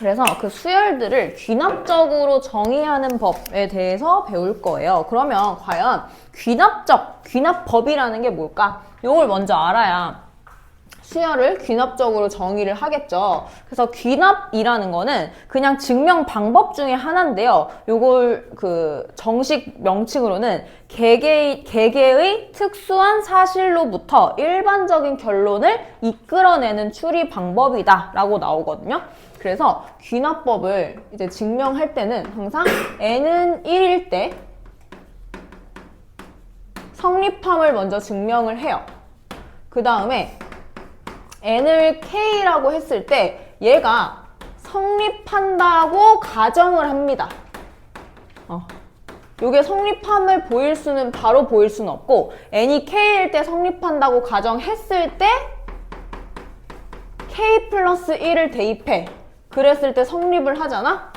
그래서 그 수열들을 귀납적으로 정의하는 법에 대해서 배울 거예요. 그러면 과연 귀납적, 귀납법이라는 게 뭘까? 이걸 먼저 알아야 수열을 귀납적으로 정의를 하겠죠. 그래서 귀납이라는 거는 그냥 증명 방법 중에 하나인데요. 요걸 그 정식 명칭으로는 개개의, 개개의 특수한 사실로부터 일반적인 결론을 이끌어내는 추리 방법이다 라고 나오거든요. 그래서 귀납법을 이제 증명할 때는 항상 n은 1일 때 성립함을 먼저 증명을 해요. 그 다음에 n을 k라고 했을 때 얘가 성립한다고 가정을 합니다. 어. 요게 성립함을 보일 수는 바로 보일 수는 없고 n이 k일 때 성립한다고 가정했을 때 k 플러스 1을 대입해. 그랬을 때 성립을 하잖아?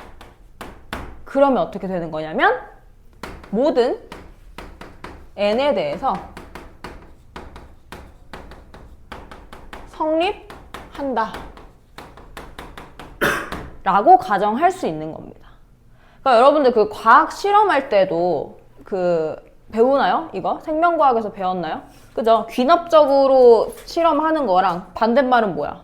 그러면 어떻게 되는 거냐면 모든 n에 대해서 성립한다. 라고 가정할 수 있는 겁니다. 그러니까 여러분들 그 과학 실험할 때도 그 배우나요? 이거? 생명과학에서 배웠나요? 그죠? 귀납적으로 실험하는 거랑 반대말은 뭐야?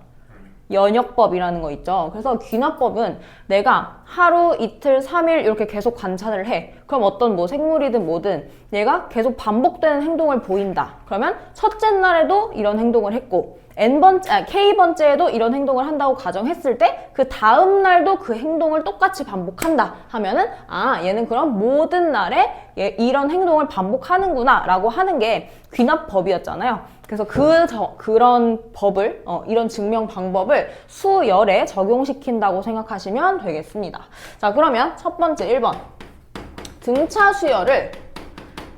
연역법이라는 거 있죠. 그래서 귀납법은 내가 하루, 이틀, 삼일 이렇게 계속 관찰을 해. 그럼 어떤 뭐 생물이든 뭐든 얘가 계속 반복되는 행동을 보인다. 그러면 첫째 날에도 이런 행동을 했고 n번째, 아, k번째에도 이런 행동을 한다고 가정했을 때 그 다음 날도 그 행동을 똑같이 반복한다 하면은 아 얘는 그럼 모든 날에 얘 이런 행동을 반복하는구나 라고 하는 게 귀납법이었잖아요. 그래서 그 저, 그런 법을 어, 이런 증명 방법을 수열에 적용시킨다고 생각하시면 되겠습니다. 자 그러면 첫 번째 1번 등차 수열을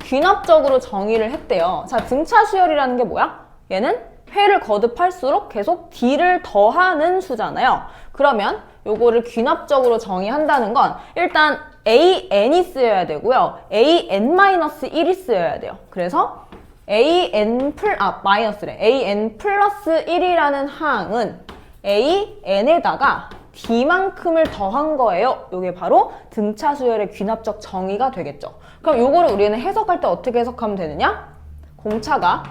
귀납적으로 정의를 했대요. 자 등차 수열이라는 게 뭐야? 얘는 회를 거듭할수록 계속 d를 더하는 수잖아요. 그러면 요거를 귀납적으로 정의한다는 건 일단 an이 쓰여야 되고요. an-1이 쓰여야 돼요. 그래서 an 플, 아, 마이너스래. an 플러스 1이라는 항은 an에다가 d만큼을 더한 거예요. 요게 바로 등차 수열의 귀납적 정의가 되겠죠. 그럼 요거를 우리는 해석할 때 어떻게 해석하면 되느냐? 공차가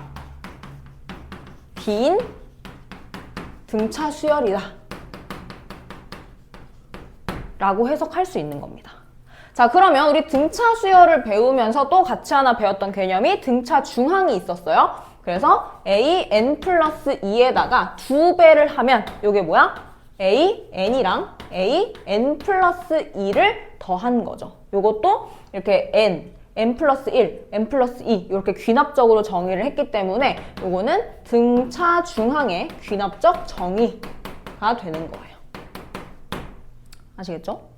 빈 등차 수열이다. 라고 해석할 수 있는 겁니다. 자, 그러면 우리 등차 수열을 배우면서 또 같이 하나 배웠던 개념이 등차 중항이 있었어요. 그래서 a n 플러스 2에다가 두 배를 하면 이게 뭐야? a n이랑 a n 플러스 2를 더한 거죠. 이것도 이렇게 n n 플러스 1, n 플러스 2 이렇게 귀납적으로 정의를 했기 때문에 이거는 등차 중항의 귀납적 정의가 되는 거예요. 아시겠죠?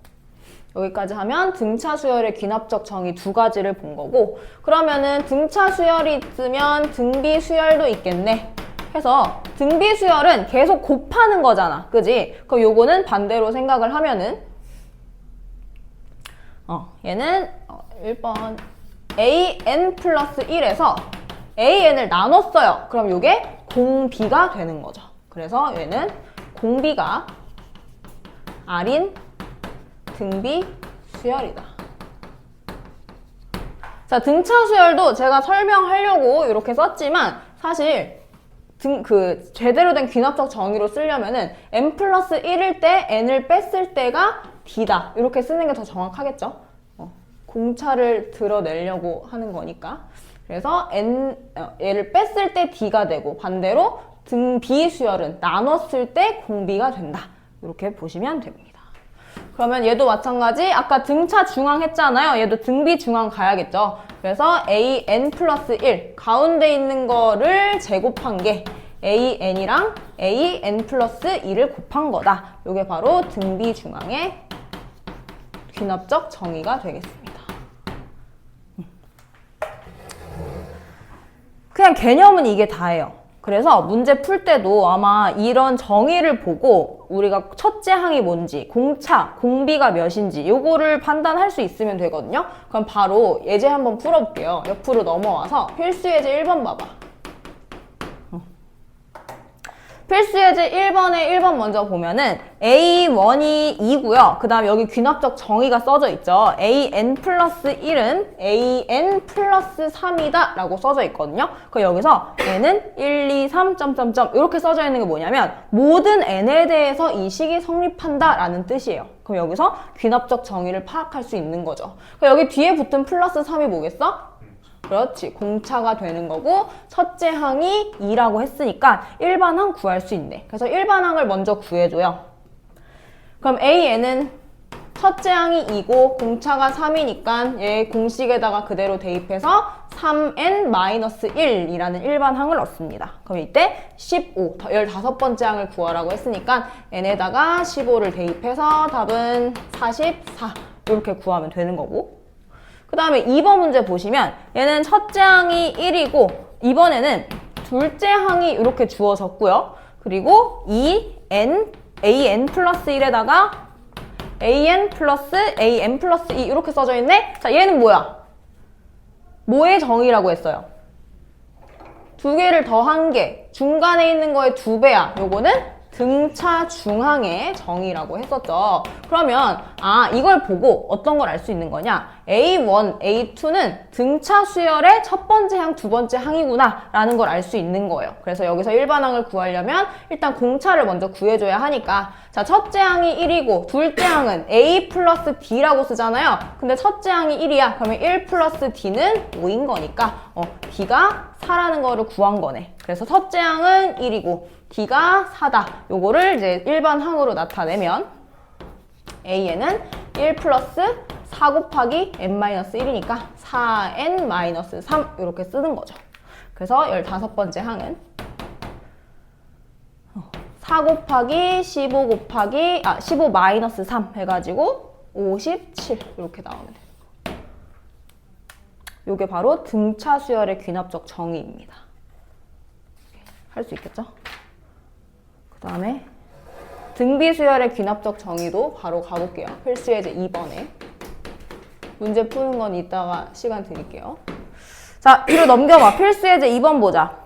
여기까지 하면 등차 수열의 귀납적 정의 두 가지를 본 거고 그러면은 등차 수열이 있으면 등비 수열도 있겠네 해서 등비 수열은 계속 곱하는 거잖아. 그지? 그럼 요거는 반대로 생각을 하면은 어 얘는 어, 1번 an 플러스 1에서 an을 나눴어요. 그럼 요게 공비가 되는 거죠. 그래서 얘는 공비가 r인 등비 수열이다. 자, 등차 수열도 제가 설명하려고 이렇게 썼지만 사실 등, 그 제대로 된 귀납적 정의로 쓰려면은 n 플러스 1일 때 n을 뺐을 때가 d다. 이렇게 쓰는 게 더 정확하겠죠? 어, 공차를 드러내려고 하는 거니까. 그래서 n 어, 얘를 뺐을 때 d가 되고 반대로 등비 수열은 나눴을 때 공비가 된다. 이렇게 보시면 됩니다. 그러면 얘도 마찬가지 아까 등차 중앙 했잖아요. 얘도 등비 중앙 가야겠죠. 그래서 an 플러스 1 가운데 있는 거를 제곱한 게 an이랑 an 플러스 2를 곱한 거다. 이게 바로 등비 중앙의 귀납적 정의가 되겠습니다. 그냥 개념은 이게 다예요. 그래서 문제 풀 때도 아마 이런 정의를 보고 우리가 첫째 항이 뭔지, 공차, 공비가 몇인지 요거를 판단할 수 있으면 되거든요. 그럼 바로 예제 한번 풀어볼게요. 옆으로 넘어와서 필수 예제 1번 봐봐. 어. 필수 예제 1번에 1번 먼저 보면은 A1이 2고요. 그 다음에 여기 귀납적 정의가 써져 있죠. AN 플러스 1은 AN 플러스 3이다 라고 써져 있거든요. 그 여기서 N은 1, 2, 3, 점점점 이렇게 써져 있는 게 뭐냐면 모든 N에 대해서 이 식이 성립한다 라는 뜻이에요. 그럼 여기서 귀납적 정의를 파악할 수 있는 거죠. 그럼 여기 뒤에 붙은 플러스 3이 뭐겠어? 그렇지. 공차가 되는 거고 첫째 항이 2라고 했으니까 일반 항 구할 수 있네. 그래서 일반 항을 먼저 구해줘요. 그럼 AN은 첫째 항이 2고 공차가 3이니까 얘 공식에다가 그대로 대입해서 3n-1이라는 일반 항을 얻습니다. 그럼 이때 15, 15번째 항을 구하라고 했으니까 n에다가 15를 대입해서 답은 44 이렇게 구하면 되는 거고 그 다음에 2번 문제 보시면 얘는 첫째 항이 1이고 이번에는 둘째 항이 이렇게 주어졌고요. 그리고 이 n, an 플러스 1에다가 an 플러스 an 플러스 2 이렇게 써져 있네. 자 얘는 뭐야? 뭐의 정의라고 했어요? 두 개를 더한 게 중간에 있는 거의 두 배야. 요거는 등차 중항의 정의라고 했었죠. 그러면 아 이걸 보고 어떤 걸 알 수 있는 거냐? A1, A2는 등차 수열의 첫 번째 항, 두 번째 항이구나 라는 걸 알 수 있는 거예요. 그래서 여기서 일반항을 구하려면 일단 공차를 먼저 구해줘야 하니까 자 첫째 항이 1이고 둘째 항은 A 플러스 D라고 쓰잖아요. 근데 첫째 항이 1이야. 그러면 1 플러스 D는 5인 거니까 어, D가 4라는 거를 구한 거네. 그래서 첫째 항은 1이고 D가 4다. 요거를 이제 일반 항으로 나타내면 AN은 1 플러스 4 곱하기 n-1이니까 4n-3 이렇게 쓰는 거죠. 그래서 15번째 항은 4 곱하기 15 곱하기 아 15 마이너스 3 해가지고 57 이렇게 나오면 돼요. 요게 바로 등차 수열의 귀납적 정의입니다. 할 수 있겠죠? 그 다음에 등비 수열의 귀납적 정의도 바로 가볼게요. 필수 예제 2번에. 문제 푸는 건 이따가 시간 드릴게요. 자, 뒤로 넘겨봐. 필수 예제 2번 보자.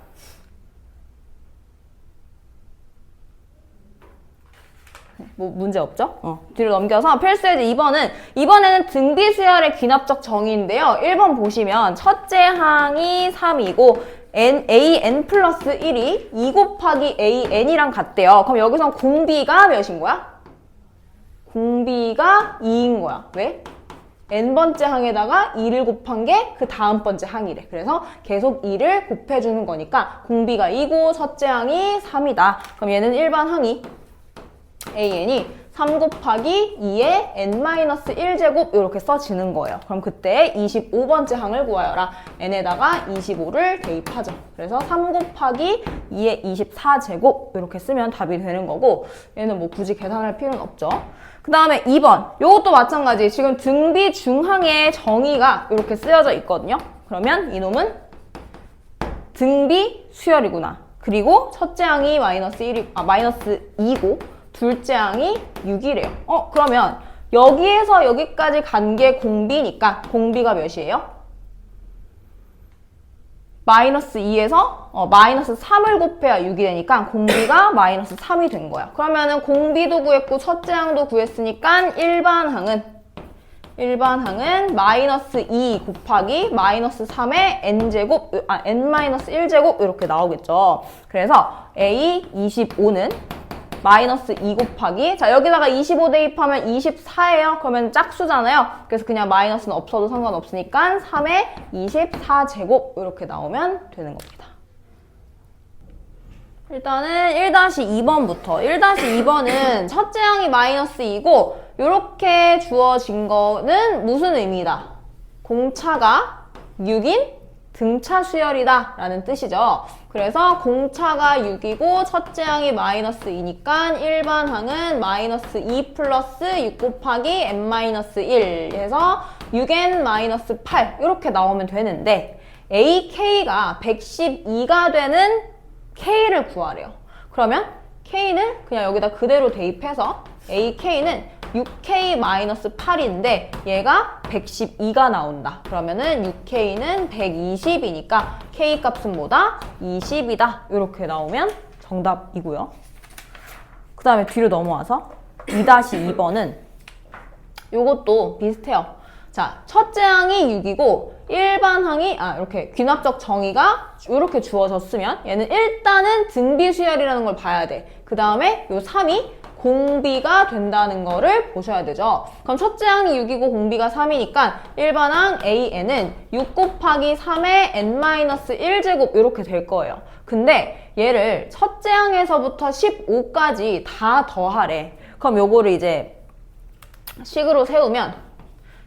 뭐 문제 없죠? 어. 뒤로 넘겨서 필수 예제 2번은 이번에는 등비 수열의 귀납적 정의인데요. 1번 보시면 첫째 항이 3이고 n, a n 플러스 1이 2 곱하기 a n이랑 같대요. 그럼 여기서 공비가 몇인 거야? 공비가 2인 거야. 왜? n번째 항에다가 2를 곱한 게 그 다음 번째 항이래. 그래서 계속 2를 곱해주는 거니까 공비가 2고 첫째 항이 3이다. 그럼 얘는 일반 항이 an이 3 곱하기 2의 n-1제곱 이렇게 써지는 거예요. 그럼 그때 25번째 항을 구하여라. n에다가 25를 대입하죠. 그래서 3 곱하기 2의 24제곱 이렇게 쓰면 답이 되는 거고 얘는 뭐 굳이 계산할 필요는 없죠. 그 다음에 2번 이것도 마찬가지 지금 등비 중항의 정의가 이렇게 쓰여져 있거든요. 그러면 이놈은 등비 수열이구나. 그리고 첫째 항이 마이너스 1이, 아, 마이너스 2고 둘째 항이 6이래요. 어, 그러면 여기에서 여기까지 간 게 공비니까 공비가 몇이에요? 마이너스 2에서 어, 마이너스 3을 곱해야 6이 되니까 공비가 마이너스 3이 된 거야. 그러면은 공비도 구했고 첫째 항도 구했으니까 일반 항은 일반 항은 마이너스 2 곱하기 마이너스 3의 n제곱, 아, n-1제곱 이렇게 나오겠죠. 그래서 a 25는 마이너스 2 곱하기 자 여기다가 25 대입하면 24예요. 그러면 짝수잖아요. 그래서 그냥 마이너스는 없어도 상관없으니까 3의 24제곱 이렇게 나오면 되는 겁니다. 일단은 1-2번부터 1-2번은 첫째 항이 마이너스 2고 이렇게 주어진 거는 무슨 의미다? 공차가 6인 등차 수열이다 라는 뜻이죠. 그래서 공차가 6이고 첫째 항이 마이너스 2니까 일반 항은 마이너스 2 플러스 6 곱하기 n-1 해서 6n 마이너스 8 이렇게 나오면 되는데 ak가 112가 되는 k를 구하래요. 그러면 k는 그냥 여기다 그대로 대입해서 ak는 6k-8인데 얘가 112가 나온다. 그러면은 6k는 120이니까 k 값은 뭐다? 20이다. 이렇게 나오면 정답이고요. 그 다음에 뒤로 넘어와서 2-2번은 요것도 비슷해요. 자, 첫째 항이 6이고 일반 항이 아 이렇게 귀납적 정의가 이렇게 주어졌으면 얘는 일단은 등비 수열이라는 걸 봐야 돼. 그 다음에 요 3이 공비가 된다는 거를 보셔야 되죠. 그럼 첫째 항이 6이고 공비가 3이니까 일반 항 AN은 6 곱하기 3의 n-1제곱 이렇게 될 거예요. 근데 얘를 첫째 항에서부터 15까지 다 더하래. 그럼 요거를 이제 식으로 세우면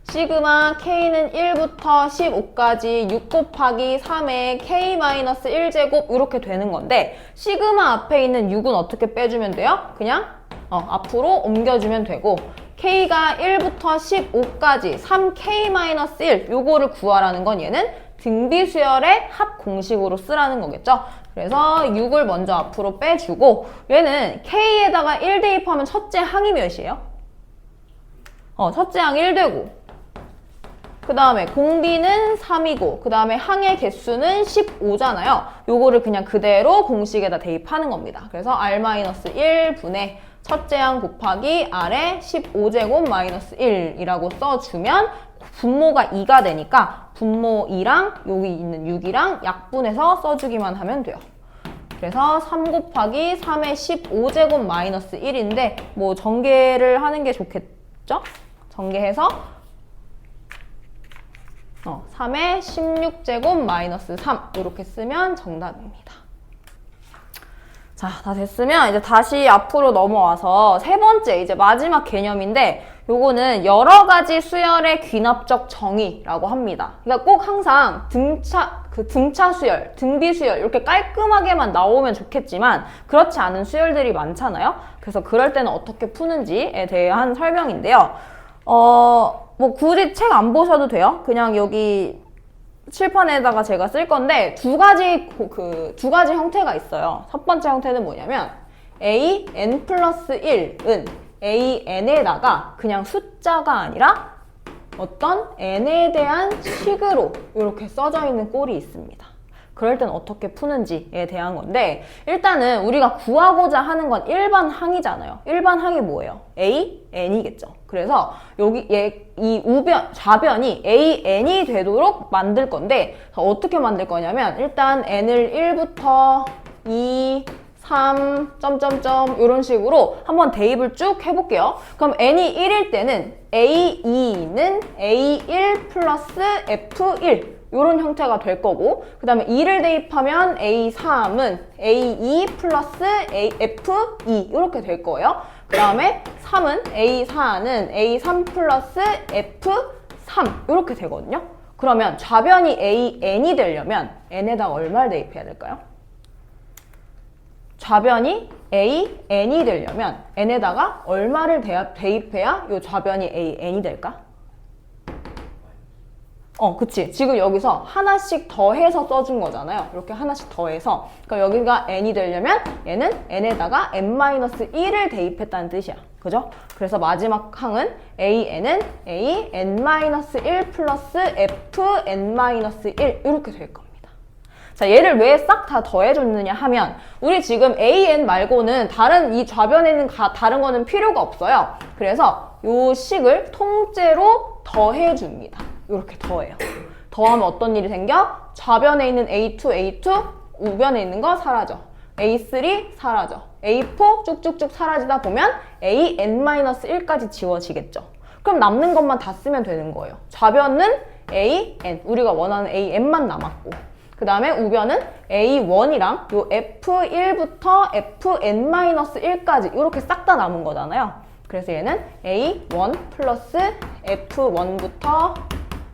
시그마 k는 1부터 15까지 6 곱하기 3의 k-1제곱 이렇게 되는 건데 시그마 앞에 있는 6은 어떻게 빼주면 돼요? 그냥 어, 앞으로 옮겨주면 되고 k가 1부터 15까지 3k-1 요거를 구하라는 건 얘는 등비수열의 합 공식으로 쓰라는 거겠죠? 그래서 6을 먼저 앞으로 빼주고 얘는 k에다가 1 대입하면 첫째 항이 몇이에요? 어, 첫째 항 1되고 그 다음에 공비는 3이고 그 다음에 항의 개수는 15잖아요. 요거를 그냥 그대로 공식에다 대입하는 겁니다. 그래서 r-1분의 첫째 항 곱하기 r의 15제곱 마이너스 1이라고 써주면 분모가 2가 되니까 분모 2랑 여기 있는 6이랑 약분해서 써주기만 하면 돼요. 그래서 3 곱하기 3의 15제곱 마이너스 1인데 뭐 전개를 하는 게 좋겠죠? 전개해서 어, 3의 16제곱 마이너스 3 이렇게 쓰면 정답입니다. 자, 다 됐으면 이제 다시 앞으로 넘어와서 세 번째 이제 마지막 개념인데 요거는 여러 가지 수열의 귀납적 정의라고 합니다. 그러니까 꼭 항상 등차 그 등차 수열, 등비 수열 이렇게 깔끔하게만 나오면 좋겠지만 그렇지 않은 수열들이 많잖아요. 그래서 그럴 때는 어떻게 푸는지에 대한 설명인데요. 어, 뭐 굳이 책 안 보셔도 돼요. 그냥 여기 칠판에다가 제가 쓸 건데 두 가지 그 두 가지 형태가 있어요. 첫 번째 형태는 뭐냐면 a n 플러스 1은 a n에다가 그냥 숫자가 아니라 어떤 n에 대한 식으로 이렇게 써져 있는 꼴이 있습니다. 그럴 땐 어떻게 푸는지에 대한 건데 일단은 우리가 구하고자 하는 건 일반 항이잖아요. 일반 항이 뭐예요? a, n이겠죠. 그래서 여기 얘 이 우변 좌변이 a, n이 되도록 만들 건데 어떻게 만들 거냐면 일단 n을 1부터 2, 3, 점점점 이런 식으로 한번 대입을 쭉 해볼게요. 그럼 n이 1일 때는 a2는 a1 플러스 f1 이런 형태가 될 거고 그 다음에 2를 대입하면 A3은 A2 플러스 F2 이렇게 될 거예요. 그 다음에 3은 A4는 A3 플러스 F3 이렇게 되거든요. 그러면 좌변이 AN이 되려면 N에다 얼마를 대입해야 될까요? 좌변이 AN이 되려면 N에다가 얼마를 대입해야 이 좌변이 AN이 될까? 어, 그치. 지금 여기서 하나씩 더해서 써준 거잖아요. 이렇게 하나씩 더해서. 그러니까 여기가 n이 되려면 얘는 n에다가 n-1을 대입했다는 뜻이야. 그죠? 그래서 마지막 항은 an은 a n-1 플러스 f n-1 이렇게 될 겁니다. 자, 얘를 왜 싹 다 더해줬느냐 하면 우리 지금 an 말고는 다른 이 좌변에는 가, 다른 거는 필요가 없어요. 그래서 요 식을 통째로 더해줍니다. 이렇게 더해요. 더하면 어떤 일이 생겨? 좌변에 있는 A2, A2, 우변에 있는 거 사라져. A3 사라져. A4 쭉쭉쭉 사라지다 보면 AN-1까지 지워지겠죠. 그럼 남는 것만 다 쓰면 되는 거예요. 좌변은 AN, 우리가 원하는 AN만 남았고 그 다음에 우변은 A1이랑 요 F1부터 FN-1까지 이렇게 싹 다 남은 거잖아요. 그래서 얘는 A1 플러스 F1부터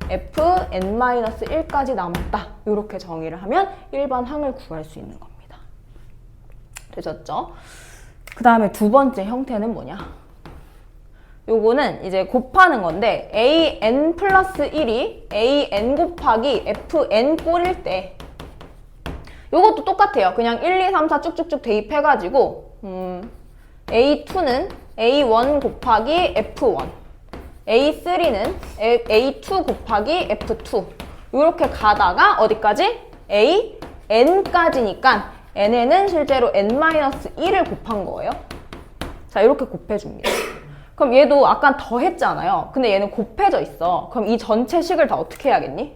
fn-1까지 남았다. 이렇게 정의를 하면 일반 항을 구할 수 있는 겁니다. 되셨죠? 그 다음에 두 번째 형태는 뭐냐? 요거는 이제 곱하는 건데 an 플러스 1이 an 곱하기 fn 꼴일 때 요것도 똑같아요. 그냥 1, 2, 3, 4 쭉쭉쭉 대입해가지고 음, a2는 a1 곱하기 f1 A3는 A2 곱하기 F2 이렇게 가다가 어디까지? A, N까지니까 n에는 실제로 n-1을 곱한 거예요. 자, 이렇게 곱해줍니다. 그럼 얘도 아까 더 했잖아요. 근데 얘는 곱해져 있어. 그럼 이 전체 식을 다 어떻게 해야겠니?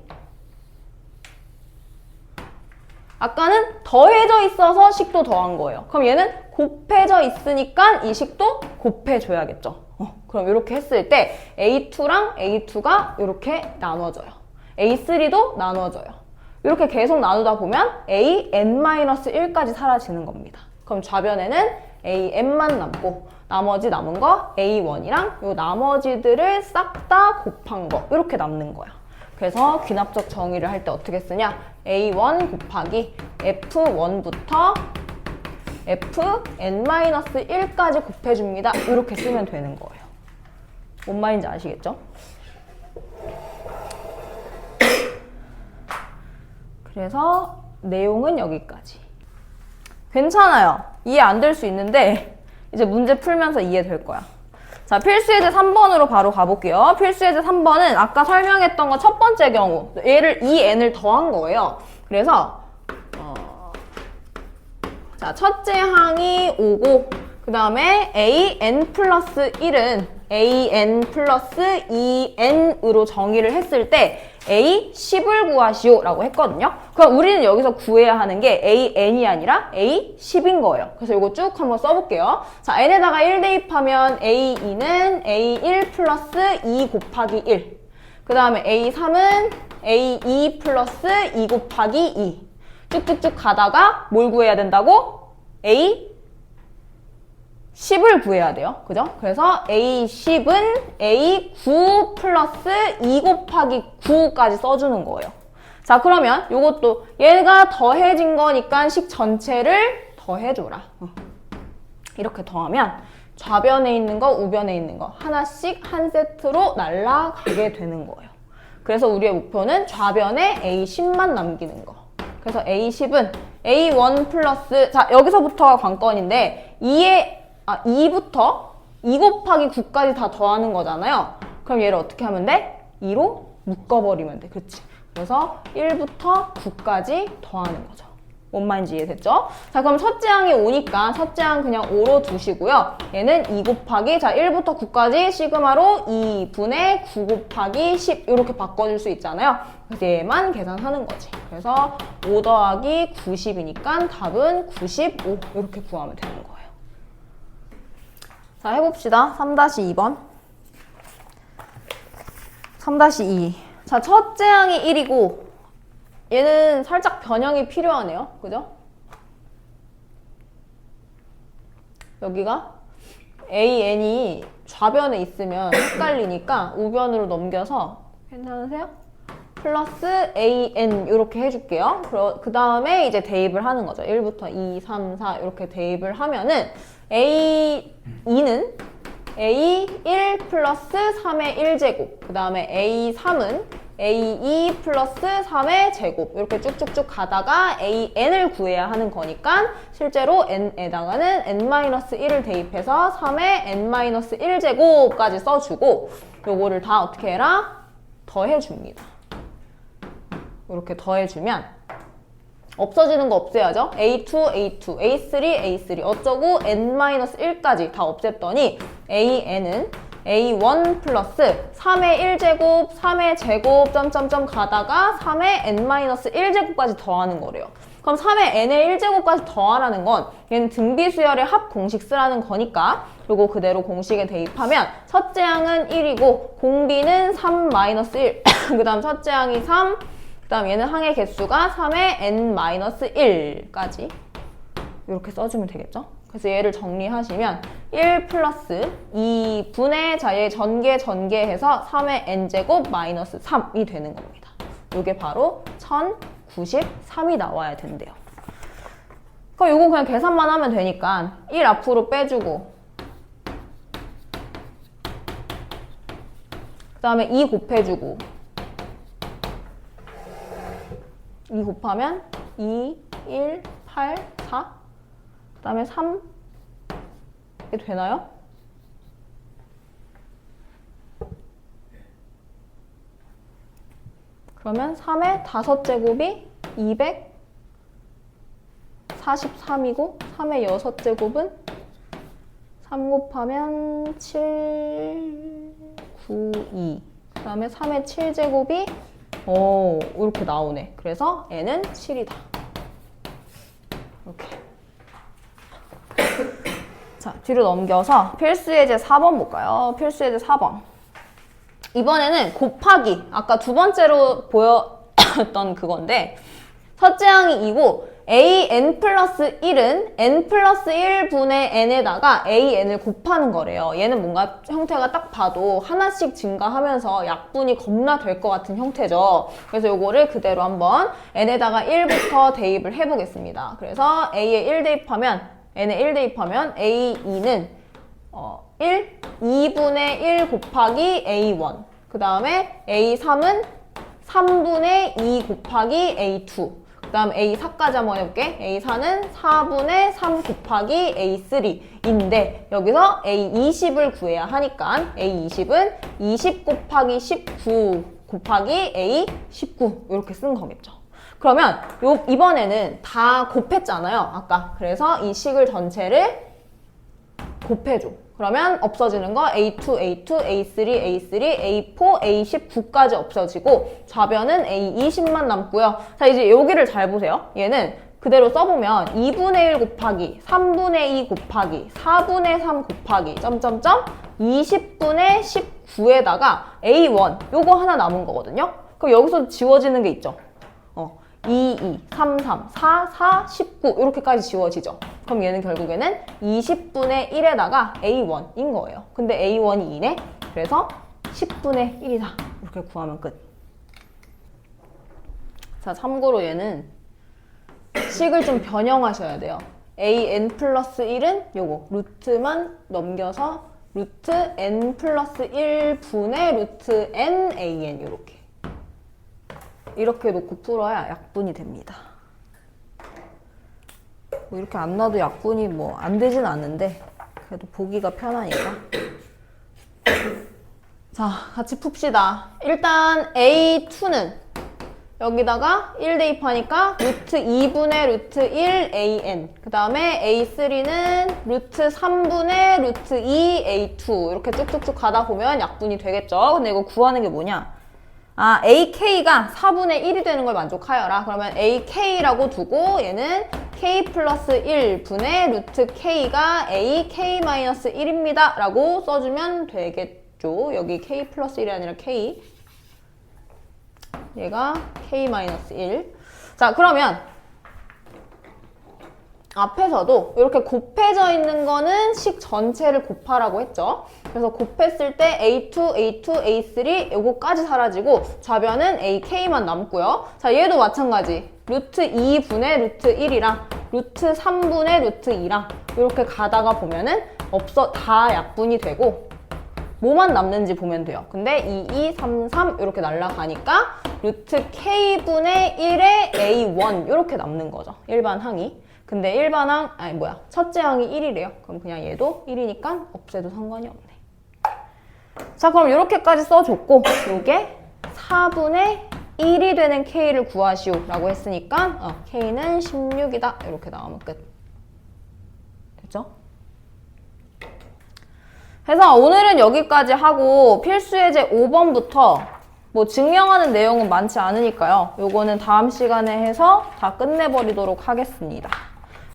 아까는 더해져 있어서 식도 더한 거예요. 그럼 얘는 곱해져 있으니까 이 식도 곱해줘야겠죠. 어, 그럼 이렇게 했을 때 A2랑 A2가 이렇게 나눠져요. A3도 나눠져요. 이렇게 계속 나누다 보면 A n-1까지 사라지는 겁니다. 그럼 좌변에는 AN만 남고 나머지 남은 거 A1이랑 요 나머지들을 싹 다 곱한 거 이렇게 남는 거야. 그래서 귀납적 정의를 할 때 어떻게 쓰냐? A1 곱하기 F1부터 Fn-1까지 곱해줍니다. 이렇게 쓰면 되는 거예요. 뭔 말인지 아시겠죠? 그래서 내용은 여기까지. 괜찮아요. 이해 안 될 수 있는데 이제 문제 풀면서 이해될 거야. 자, 필수예제 3번으로 바로 가볼게요. 필수예제 3번은 아까 설명했던 거첫 번째 경우 얘를 이 n을 더한 거예요. 그래서 어, 자, 첫째 항이 5고 그 다음에 an 플러스 1은 an 플러스 2n으로 정의를 했을 때 a 10을 구하시오 라고 했거든요. 그럼 우리는 여기서 구해야 하는 게 an이 아니라 a 10인 거예요. 그래서 이거 쭉 한번 써볼게요. 자, n에다가 1 대입하면 a2는 a1 플러스 2 곱하기 1. 그 다음에 a3은 a2 플러스 2 곱하기 2. 쭉쭉쭉 가다가 뭘 구해야 된다고? a 10을 구해야 돼요. 그죠? 그래서 A10은 A9 플러스 2 곱하기 9까지 써주는 거예요. 자, 그러면 이것도 얘가 더해진 거니까 식 전체를 더해줘라. 어. 이렇게 더하면 좌변에 있는 거, 우변에 있는 거 하나씩 한 세트로 날라가게 되는 거예요. 그래서 우리의 목표는 좌변에 A10만 남기는 거. 그래서 A10은 A1 플러스, 자, 여기서부터가 관건인데, 2에 아, 2부터 2 곱하기 9까지 다 더하는 거잖아요. 그럼 얘를 어떻게 하면 돼? 2로 묶어버리면 돼. 그렇지. 그래서 1부터 9까지 더하는 거죠. 뭔 말인지 이해됐죠? 자, 그럼 첫째 항이 5니까 첫째 항 그냥 5로 두시고요. 얘는 2 곱하기, 자, 1부터 9까지 시그마로 2분의 9 곱하기 10 이렇게 바꿔줄 수 있잖아요. 얘만 계산하는 거지. 그래서 5 더하기 90이니까 답은 95 이렇게 구하면 되는 거예요. 자, 해봅시다. 3-2번. 3-2. 자, 첫째 항이 1이고, 얘는 살짝 변형이 필요하네요. 그죠? 여기가 AN이 좌변에 있으면 헷갈리니까 우변으로 넘겨서 괜찮으세요? 플러스 AN 이렇게 해줄게요. 그 다음에 이제 대입을 하는 거죠. 1부터 2, 3, 4 이렇게 대입을 하면은 A2는 A1 플러스 3의 1제곱 그 다음에 A3은 A2 플러스 3의 제곱 이렇게 쭉쭉쭉 가다가 AN을 구해야 하는 거니까 실제로 N에다가는 N-1을 대입해서 3의 N-1제곱까지 써주고 요거를 다 어떻게 해라? 더해줍니다. 이렇게 더해주면 없어지는 거 없애야죠. A2, A2, A3, A3 어쩌고 N-1까지 다 없앴더니 AN은 A1 플러스 3의 1제곱, 3의 제곱, 점점점 가다가 3의 N-1제곱까지 더하는 거래요. 그럼 3의 N의 1제곱까지 더하라는 건 얘는 등비수열의 합 공식 쓰라는 거니까 요거 그대로 공식에 대입하면 첫째 항은 1이고 공비는 3-1 그 다음 첫째 항이 3그 다음 얘는 항의 개수가 3의 n-1까지 이렇게 써주면 되겠죠? 그래서 얘를 정리하시면 1 플러스 2분의 자의 전개 전개해서 3의 n제곱 마이너스 3이 되는 겁니다. 이게 바로 1093이 나와야 된대요. 그럼 이거 그냥 계산만 하면 되니까 1 앞으로 빼주고 그 다음에 2 곱해주고 2 곱하면 2, 1, 8, 4. 그 다음에 3. 이게 되나요? 그러면 3의 5제곱이 204 43이고 3의 6제곱은 3 곱하면 7, 9, 2. 그 다음에 3의 7제곱이 오, 이렇게 나오네. 그래서 n은 7이다. 이렇게. 자, 뒤로 넘겨서 필수 예제 4번 볼까요? 필수 예제 4번. 이번에는 곱하기. 아까 두 번째로 보였던 그건데, 첫째 항이 이고, a n 플러스 1은 n 플러스 1분의 n에다가 a n을 곱하는 거래요. 얘는 뭔가 형태가 딱 봐도 하나씩 증가하면서 약분이 겁나 될 것 같은 형태죠. 그래서 요거를 그대로 한번 n에다가 1부터 대입을 해보겠습니다. 그래서 a에 1 대입하면 n에 1 대입하면 a2는 어, 1, 2분의 1 곱하기 a1. 그 다음에 a3은 3분의 2 곱하기 a2. 그 다음 A4까지 한번 해볼게. A4는 4분의 3 곱하기 A3인데 여기서 A20을 구해야 하니까 A20은 20 곱하기 19 곱하기 A19 이렇게 쓴 거겠죠. 그러면 요 이번에는 다 곱했잖아요. 아까. 그래서 이 식을 전체를 곱해줘. 그러면 없어지는 거 A2, A2, A3, A3, A4, A19까지 없어지고 좌변은 A20만 남고요. 자 이제 여기를 잘 보세요. 얘는 그대로 써보면 2분의 1 곱하기 3분의 2 곱하기 4분의 3 곱하기 점점점 20분의 19에다가 A1 요거 하나 남은 거거든요. 그럼 여기서 지워지는 게 있죠. 어, 2, 2, 3, 3, 4, 4, 19 이렇게까지 지워지죠. 그럼 얘는 결국에는 20분의 1에다가 A1인 거예요. 근데 A1이 2네. 그래서 10분의 1이다. 이렇게 구하면 끝. 자, 참고로 얘는 식을 좀 변형하셔야 돼요. an 플러스 1은 요거 루트만 넘겨서 루트 n 플러스 1분의 루트 n an 이렇게 이렇게 놓고 풀어야 약분이 됩니다. 뭐 이렇게 안 놔도 약분이 뭐 안 되진 않는데 그래도 보기가 편하니까. 자, 같이 풉시다. 일단 A2는 여기다가 1 대입하니까 루트 2분의 루트 1 AN 그 다음에 A3는 루트 3분의 루트 2 A2 이렇게 쭉쭉쭉 가다 보면 약분이 되겠죠. 근데 이거 구하는 게 뭐냐? 아, AK가 4분의 1이 되는 걸 만족하여라. 그러면 AK라고 두고 얘는 K 플러스 1분의 루트 K가 AK-1입니다. 라고 써주면 되겠죠. 여기 K 플러스 1이 아니라 K. 얘가 K-1. 자, 그러면 앞에서도 이렇게 곱해져 있는 거는 식 전체를 곱하라고 했죠. 그래서 곱했을 때 A2, A2, A3 요거까지 사라지고 좌변은 AK만 남고요. 자, 얘도 마찬가지. 루트 2분의 루트 1이랑 루트 3분의 루트 2랑 이렇게 가다가 보면은 없어 다 약분이 되고 뭐만 남는지 보면 돼요. 근데 2, 2, 3, 3 이렇게 날라가니까 루트 K분의 1의 A1 이렇게 남는 거죠. 일반 항이. 근데 일반 항, 아니 뭐야, 첫째 항이 1이래요. 그럼 그냥 얘도 1이니까 없애도 상관이 없네. 자, 그럼 이렇게까지 써줬고, 요게 4분의 1이 되는 K를 구하시오 라고 했으니까 어, K는 16이다. 이렇게 나오면 끝. 됐죠? 그래서 오늘은 여기까지 하고 필수 예제 5번부터 뭐 증명하는 내용은 많지 않으니까요. 요거는 다음 시간에 해서 다 끝내버리도록 하겠습니다.